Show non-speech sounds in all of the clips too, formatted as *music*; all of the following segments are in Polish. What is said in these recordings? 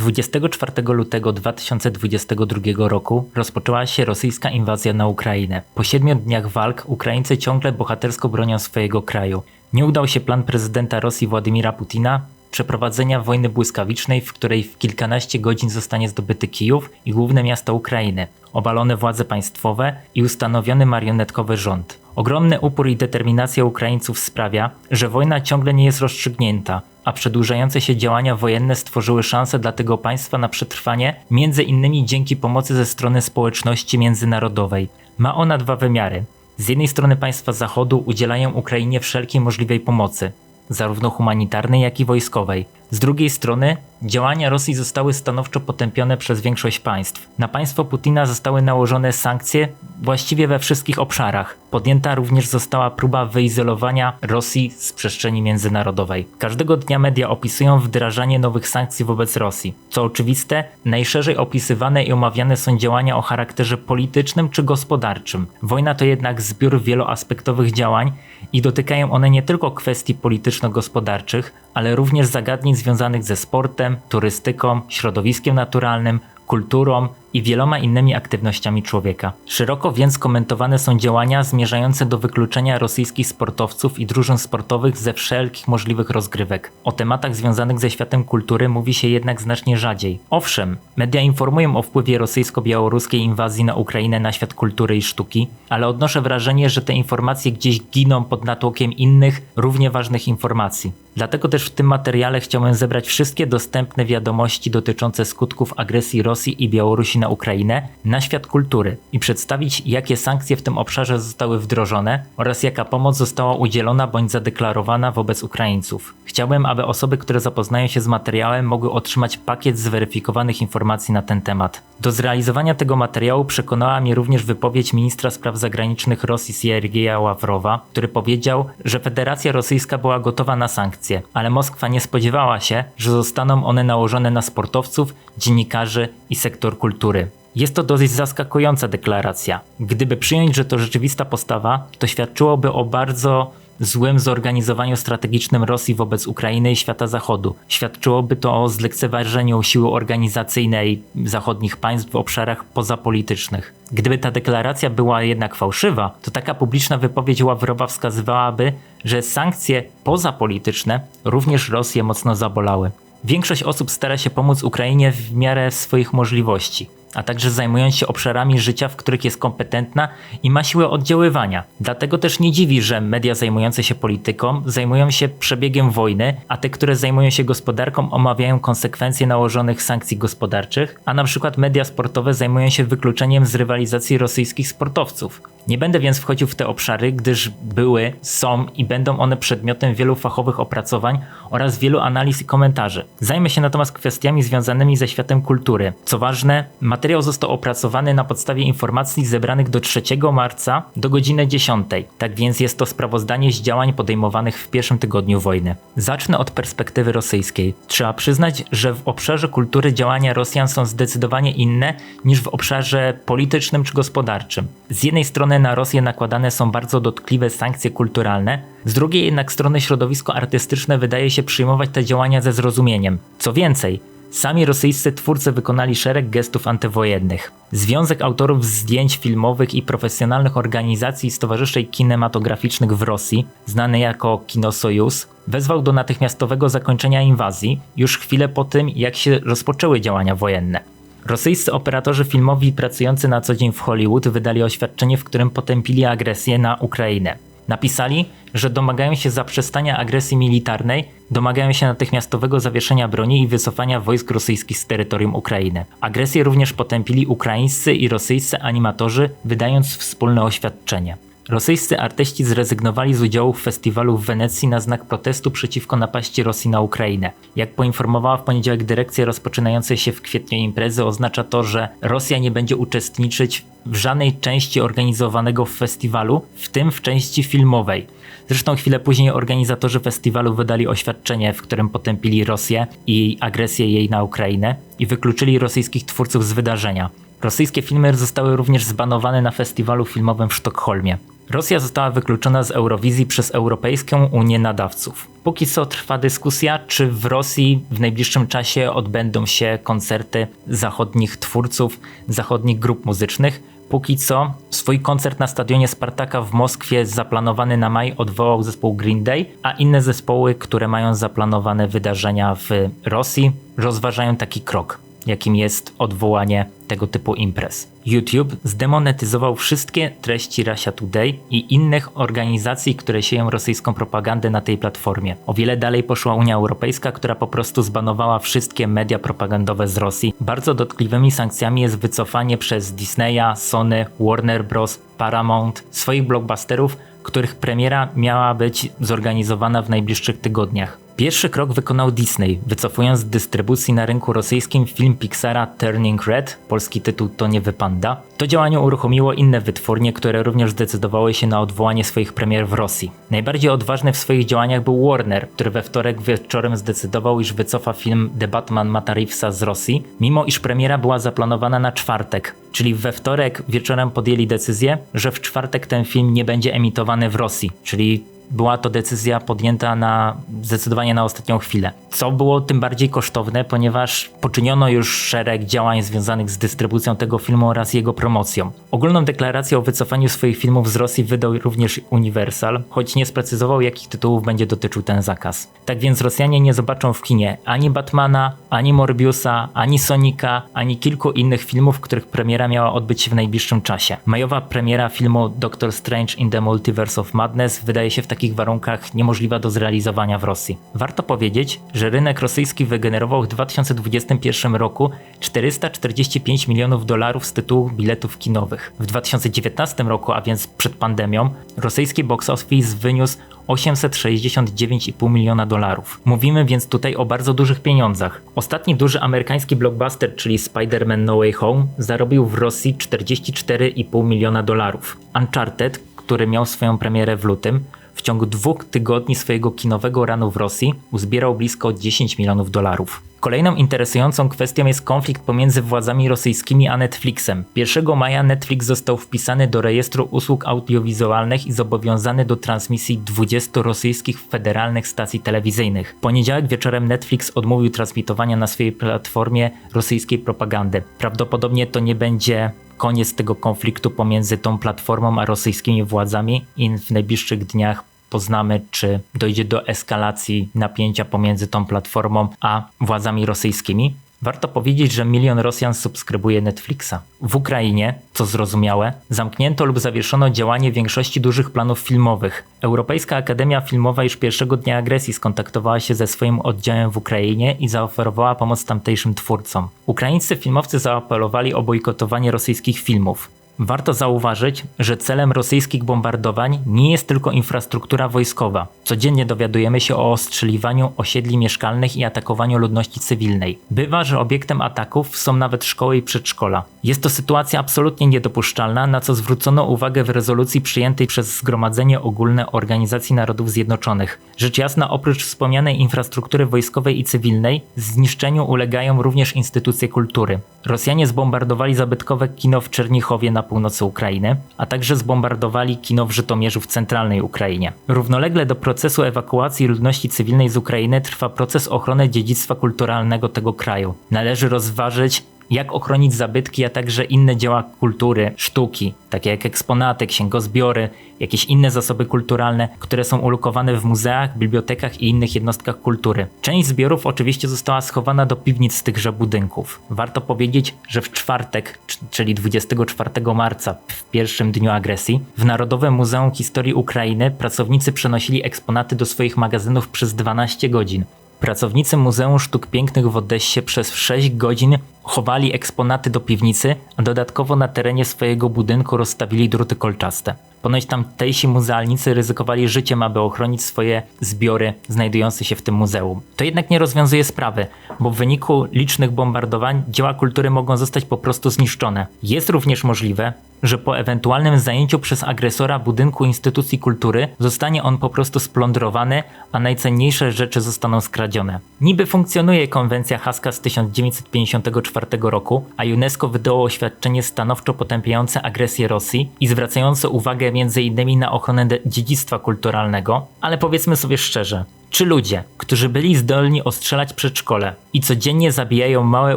24 lutego 2022 roku rozpoczęła się rosyjska inwazja na Ukrainę. Po siedmiu dniach walk Ukraińcy ciągle bohatersko bronią swojego kraju. Nie udał się plan prezydenta Rosji Władimira Putina przeprowadzenia wojny błyskawicznej, w której w kilkanaście godzin zostanie zdobyty Kijów i główne miasto Ukrainy, obalone władze państwowe i ustanowiony marionetkowy rząd. Ogromny upór i determinacja Ukraińców sprawia, że wojna ciągle nie jest rozstrzygnięta, a przedłużające się działania wojenne stworzyły szansę dla tego państwa na przetrwanie, między innymi dzięki pomocy ze strony społeczności międzynarodowej. Ma ona dwa wymiary. Z jednej strony państwa Zachodu udzielają Ukrainie wszelkiej możliwej pomocy, zarówno humanitarnej, jak i wojskowej. Z drugiej strony, działania Rosji zostały stanowczo potępione przez większość państw. Na państwo Putina zostały nałożone sankcje właściwie we wszystkich obszarach. Podjęta również została próba wyizolowania Rosji z przestrzeni międzynarodowej. Każdego dnia media opisują wdrażanie nowych sankcji wobec Rosji. Co oczywiste, najszerzej opisywane i omawiane są działania o charakterze politycznym czy gospodarczym. Wojna to jednak zbiór wieloaspektowych działań i dotykają one nie tylko kwestii polityczno-gospodarczych, ale również zagadnień związanych ze sportem, turystyką, środowiskiem naturalnym, kulturą i wieloma innymi aktywnościami człowieka. Szeroko więc komentowane są działania zmierzające do wykluczenia rosyjskich sportowców i drużyn sportowych ze wszelkich możliwych rozgrywek. O tematach związanych ze światem kultury mówi się jednak znacznie rzadziej. Owszem, media informują o wpływie rosyjsko-białoruskiej inwazji na Ukrainę na świat kultury i sztuki, ale odnoszę wrażenie, że te informacje gdzieś giną pod natłokiem innych, równie ważnych informacji. Dlatego też w tym materiale chciałem zebrać wszystkie dostępne wiadomości dotyczące skutków agresji Rosji i Białorusi na Ukrainę na świat kultury i przedstawić, jakie sankcje w tym obszarze zostały wdrożone oraz jaka pomoc została udzielona bądź zadeklarowana wobec Ukraińców. Chciałbym, aby osoby, które zapoznają się z materiałem, mogły otrzymać pakiet zweryfikowanych informacji na ten temat. Do zrealizowania tego materiału przekonała mnie również wypowiedź ministra spraw zagranicznych Rosji Siergieja Ławrowa, który powiedział, że Federacja Rosyjska była gotowa na sankcje, ale Moskwa nie spodziewała się, że zostaną one nałożone na sportowców, dziennikarzy i sektor kultury. Jest to dosyć zaskakująca deklaracja. Gdyby przyjąć, że to rzeczywista postawa, to świadczyłoby o bardzo złym zorganizowaniu strategicznym Rosji wobec Ukrainy i świata Zachodu. Świadczyłoby to o zlekceważeniu siły organizacyjnej zachodnich państw w obszarach pozapolitycznych. Gdyby ta deklaracja była jednak fałszywa, to taka publiczna wypowiedź Ławrowa wskazywałaby, że sankcje pozapolityczne również Rosję mocno zabolały. Większość osób stara się pomóc Ukrainie w miarę swoich możliwości a także zajmując się obszarami życia, w których jest kompetentna i ma siłę oddziaływania. Dlatego też nie dziwi, że media zajmujące się polityką zajmują się przebiegiem wojny, a te, które zajmują się gospodarką, omawiają konsekwencje nałożonych sankcji gospodarczych, a na przykład media sportowe zajmują się wykluczeniem z rywalizacji rosyjskich sportowców. Nie będę więc wchodził w te obszary, gdyż były, są i będą one przedmiotem wielu fachowych opracowań oraz wielu analiz i komentarzy. Zajmę się natomiast kwestiami związanymi ze światem kultury. Co ważne, materiał został opracowany na podstawie informacji zebranych do 3 marca do godziny 10. Tak więc jest to sprawozdanie z działań podejmowanych w pierwszym tygodniu wojny. Zacznę od perspektywy rosyjskiej. Trzeba przyznać, że w obszarze kultury działania Rosjan są zdecydowanie inne niż w obszarze politycznym czy gospodarczym. Z jednej strony na Rosję nakładane są bardzo dotkliwe sankcje kulturalne, z drugiej jednak strony środowisko artystyczne wydaje się przyjmować te działania ze zrozumieniem. Co więcej, Sami rosyjscy twórcy wykonali szereg gestów antywojennych. Związek autorów zdjęć filmowych i profesjonalnych organizacji i stowarzyszeń kinematograficznych w Rosji, znany jako Kino Sojus, wezwał do natychmiastowego zakończenia inwazji już chwilę po tym, jak się rozpoczęły działania wojenne. Rosyjscy operatorzy filmowi pracujący na co dzień w Hollywood wydali oświadczenie, w którym potępili agresję na Ukrainę. Napisali, że domagają się zaprzestania agresji militarnej, domagają się natychmiastowego zawieszenia broni i wycofania wojsk rosyjskich z terytorium Ukrainy. Agresję również potępili ukraińscy i rosyjscy animatorzy, wydając wspólne oświadczenie. Rosyjscy artyści zrezygnowali z udziału w festiwalu w Wenecji na znak protestu przeciwko napaści Rosji na Ukrainę. Jak poinformowała w poniedziałek dyrekcja rozpoczynającej się w kwietniu imprezy, oznacza to, że Rosja nie będzie uczestniczyć w żadnej części organizowanego festiwalu, w tym w części filmowej. Zresztą chwilę później organizatorzy festiwalu wydali oświadczenie, w którym potępili Rosję i agresję jej na Ukrainę i wykluczyli rosyjskich twórców z wydarzenia. Rosyjskie filmy zostały również zbanowane na festiwalu filmowym w Sztokholmie. Rosja została wykluczona z Eurowizji przez Europejską Unię Nadawców. Póki co trwa dyskusja, czy w Rosji w najbliższym czasie odbędą się koncerty zachodnich twórców, zachodnich grup muzycznych. Póki co swój koncert na stadionie Spartaka w Moskwie zaplanowany na maj odwołał zespół Green Day, a inne zespoły, które mają zaplanowane wydarzenia w Rosji, rozważają taki krok jakim jest odwołanie tego typu imprez. YouTube zdemonetyzował wszystkie treści Russia Today i innych organizacji, które sieją rosyjską propagandę na tej platformie. O wiele dalej poszła Unia Europejska, która po prostu zbanowała wszystkie media propagandowe z Rosji. Bardzo dotkliwymi sankcjami jest wycofanie przez Disneya, Sony, Warner Bros., Paramount swoich blockbusterów, których premiera miała być zorganizowana w najbliższych tygodniach. Pierwszy krok wykonał Disney, wycofując z dystrybucji na rynku rosyjskim film Pixara Turning Red, polski tytuł to nie wypanda. To działanie uruchomiło inne wytwórnie, które również zdecydowały się na odwołanie swoich premier w Rosji. Najbardziej odważny w swoich działaniach był Warner, który we wtorek wieczorem zdecydował, iż wycofa film The Batman Mata Reevesa z Rosji, mimo iż premiera była zaplanowana na czwartek. Czyli we wtorek wieczorem podjęli decyzję, że w czwartek ten film nie będzie emitowany w Rosji, czyli była to decyzja podjęta na zdecydowanie na ostatnią chwilę. Co było tym bardziej kosztowne, ponieważ poczyniono już szereg działań związanych z dystrybucją tego filmu oraz jego promocją. Ogólną deklarację o wycofaniu swoich filmów z Rosji wydał również Universal, choć nie sprecyzował, jakich tytułów będzie dotyczył ten zakaz. Tak więc Rosjanie nie zobaczą w kinie ani Batmana, ani Morbiusa, ani Sonika, ani kilku innych filmów, których premiera miała odbyć się w najbliższym czasie. Majowa premiera filmu Doctor Strange in the Multiverse of Madness wydaje się w takich warunkach niemożliwa do zrealizowania w Rosji. Warto powiedzieć, że rynek rosyjski wygenerował w 2021 roku 445 milionów dolarów z tytułu biletów kinowych. W 2019 roku, a więc przed pandemią, rosyjski box office wyniósł 869,5 miliona dolarów. Mówimy więc tutaj o bardzo dużych pieniądzach. Ostatni duży amerykański blockbuster, czyli Spider-Man No Way Home, zarobił w Rosji 44,5 miliona dolarów. Uncharted, który miał swoją premierę w lutym, w ciągu dwóch tygodni swojego kinowego ranu w Rosji uzbierał blisko 10 milionów dolarów. Kolejną interesującą kwestią jest konflikt pomiędzy władzami rosyjskimi a Netflixem. 1 maja Netflix został wpisany do rejestru usług audiowizualnych i zobowiązany do transmisji 20 rosyjskich federalnych stacji telewizyjnych. Poniedziałek wieczorem Netflix odmówił transmitowania na swojej platformie rosyjskiej propagandy. Prawdopodobnie to nie będzie koniec tego konfliktu pomiędzy tą platformą a rosyjskimi władzami i w najbliższych dniach poznamy, czy dojdzie do eskalacji napięcia pomiędzy tą platformą a władzami rosyjskimi. Warto powiedzieć, że milion Rosjan subskrybuje Netflixa. W Ukrainie, co zrozumiałe, zamknięto lub zawieszono działanie większości dużych planów filmowych. Europejska Akademia Filmowa już pierwszego dnia agresji skontaktowała się ze swoim oddziałem w Ukrainie i zaoferowała pomoc tamtejszym twórcom. Ukraińscy filmowcy zaapelowali o bojkotowanie rosyjskich filmów. Warto zauważyć, że celem rosyjskich bombardowań nie jest tylko infrastruktura wojskowa. Codziennie dowiadujemy się o ostrzeliwaniu osiedli mieszkalnych i atakowaniu ludności cywilnej. Bywa, że obiektem ataków są nawet szkoły i przedszkola. Jest to sytuacja absolutnie niedopuszczalna, na co zwrócono uwagę w rezolucji przyjętej przez Zgromadzenie Ogólne Organizacji Narodów Zjednoczonych. Rzecz jasna, oprócz wspomnianej infrastruktury wojskowej i cywilnej, zniszczeniu ulegają również instytucje kultury. Rosjanie zbombardowali zabytkowe kino w Czernichowie na północy Ukrainy, a także zbombardowali kino w Żytomierzu w centralnej Ukrainie. Równolegle do procesu ewakuacji ludności cywilnej z Ukrainy trwa proces ochrony dziedzictwa kulturalnego tego kraju. Należy rozważyć jak ochronić zabytki, a także inne dzieła kultury, sztuki, takie jak eksponaty, księgozbiory, jakieś inne zasoby kulturalne, które są ulokowane w muzeach, bibliotekach i innych jednostkach kultury. Część zbiorów oczywiście została schowana do piwnic tychże budynków. Warto powiedzieć, że w czwartek, czyli 24 marca, w pierwszym dniu agresji, w Narodowym Muzeum Historii Ukrainy pracownicy przenosili eksponaty do swoich magazynów przez 12 godzin. Pracownicy Muzeum Sztuk Pięknych w Odessie przez 6 godzin chowali eksponaty do piwnicy, a dodatkowo na terenie swojego budynku rozstawili druty kolczaste. Ponoć tamtejsi muzealnicy ryzykowali życiem, aby ochronić swoje zbiory znajdujące się w tym muzeum. To jednak nie rozwiązuje sprawy, bo w wyniku licznych bombardowań dzieła kultury mogą zostać po prostu zniszczone. Jest również możliwe, że po ewentualnym zajęciu przez agresora budynku instytucji kultury zostanie on po prostu splądrowany, a najcenniejsze rzeczy zostaną skradzione. Niby funkcjonuje konwencja haska z 1954 roku, a UNESCO wydało oświadczenie stanowczo potępiające agresję Rosji i zwracające uwagę m.in. na ochronę dziedzictwa kulturalnego, ale powiedzmy sobie szczerze, czy ludzie, którzy byli zdolni ostrzelać przedszkole i codziennie zabijają małe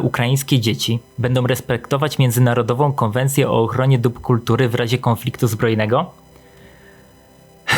ukraińskie dzieci, będą respektować Międzynarodową Konwencję o ochronie dóbr kultury w razie konfliktu zbrojnego? *sighs*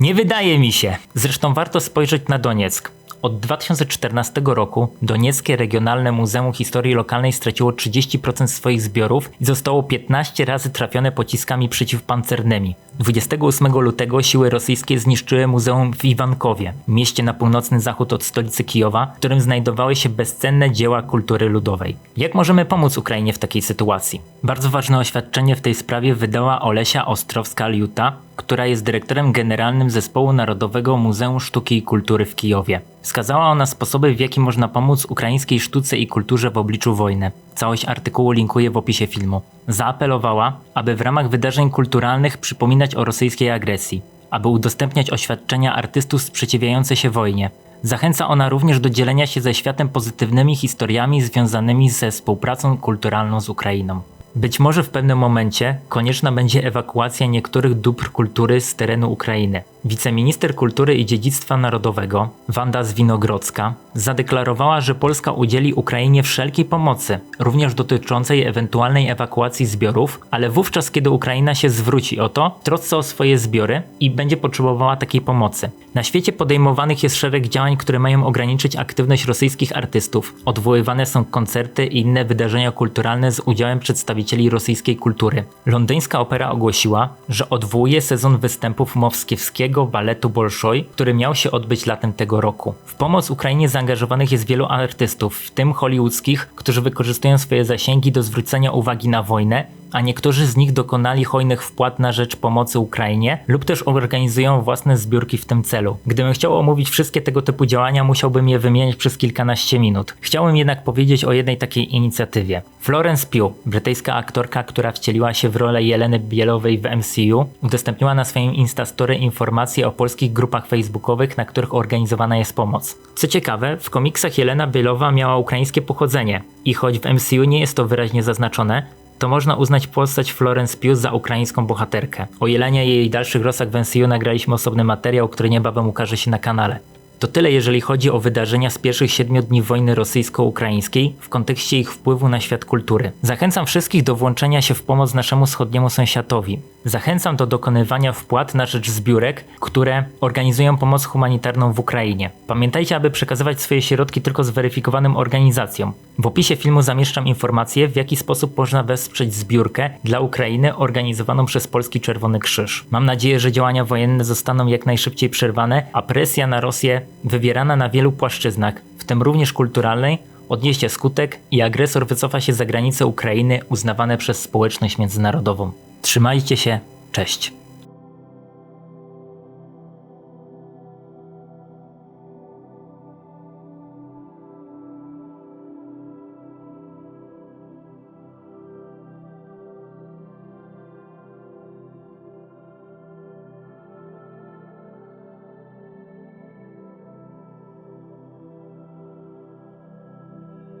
Nie wydaje mi się. Zresztą warto spojrzeć na Donieck. Od 2014 roku Donieckie Regionalne Muzeum Historii Lokalnej straciło 30% swoich zbiorów i zostało 15 razy trafione pociskami przeciwpancernymi. 28 lutego siły rosyjskie zniszczyły muzeum w Iwankowie, mieście na północny zachód od stolicy Kijowa, w którym znajdowały się bezcenne dzieła kultury ludowej. Jak możemy pomóc Ukrainie w takiej sytuacji? Bardzo ważne oświadczenie w tej sprawie wydała Olesia Ostrowska-Liuta, która jest dyrektorem generalnym Zespołu Narodowego Muzeum Sztuki i Kultury w Kijowie. Wskazała ona sposoby, w jaki można pomóc ukraińskiej sztuce i kulturze w obliczu wojny. Całość artykułu linkuję w opisie filmu. Zaapelowała, aby w ramach wydarzeń kulturalnych przypominać o rosyjskiej agresji, aby udostępniać oświadczenia artystów sprzeciwiających się wojnie. Zachęca ona również do dzielenia się ze światem pozytywnymi historiami związanymi ze współpracą kulturalną z Ukrainą. Być może w pewnym momencie konieczna będzie ewakuacja niektórych dóbr kultury z terenu Ukrainy. Wiceminister Kultury i Dziedzictwa Narodowego, Wanda Zwinogrodzka, zadeklarowała, że Polska udzieli Ukrainie wszelkiej pomocy, również dotyczącej ewentualnej ewakuacji zbiorów, ale wówczas, kiedy Ukraina się zwróci o to, trosce o swoje zbiory i będzie potrzebowała takiej pomocy. Na świecie podejmowanych jest szereg działań, które mają ograniczyć aktywność rosyjskich artystów. Odwoływane są koncerty i inne wydarzenia kulturalne z udziałem przedstawicieli rosyjskiej kultury. Londyńska opera ogłosiła, że odwołuje sezon występów Mowskiewskiego baletu Bolszoi, który miał się odbyć latem tego roku. W pomoc Ukrainie zaangażowanych jest wielu artystów, w tym hollywoodzkich, którzy wykorzystują swoje zasięgi do zwrócenia uwagi na wojnę a niektórzy z nich dokonali hojnych wpłat na rzecz pomocy Ukrainie lub też organizują własne zbiórki w tym celu. Gdybym chciał omówić wszystkie tego typu działania, musiałbym je wymieniać przez kilkanaście minut. Chciałbym jednak powiedzieć o jednej takiej inicjatywie. Florence Pugh, brytyjska aktorka, która wcieliła się w rolę Jeleny Bielowej w MCU, udostępniła na swoim Instastory informacje o polskich grupach facebookowych, na których organizowana jest pomoc. Co ciekawe, w komiksach Jelena Bielowa miała ukraińskie pochodzenie i choć w MCU nie jest to wyraźnie zaznaczone, to można uznać postać Florence Pugh za ukraińską bohaterkę. O Jelenie i jej dalszych losach w MCU nagraliśmy osobny materiał, który niebawem ukaże się na kanale. To tyle jeżeli chodzi o wydarzenia z pierwszych siedmiu dni wojny rosyjsko-ukraińskiej w kontekście ich wpływu na świat kultury. Zachęcam wszystkich do włączenia się w pomoc naszemu wschodniemu sąsiadowi. Zachęcam do dokonywania wpłat na rzecz zbiórek, które organizują pomoc humanitarną w Ukrainie. Pamiętajcie, aby przekazywać swoje środki tylko zweryfikowanym organizacjom. W opisie filmu zamieszczam informacje, w jaki sposób można wesprzeć zbiórkę dla Ukrainy organizowaną przez Polski Czerwony Krzyż. Mam nadzieję, że działania wojenne zostaną jak najszybciej przerwane, a presja na Rosję wywierana na wielu płaszczyznach, w tym również kulturalnej, odniesie skutek i agresor wycofa się za granice Ukrainy uznawane przez społeczność międzynarodową. Trzymajcie się, cześć.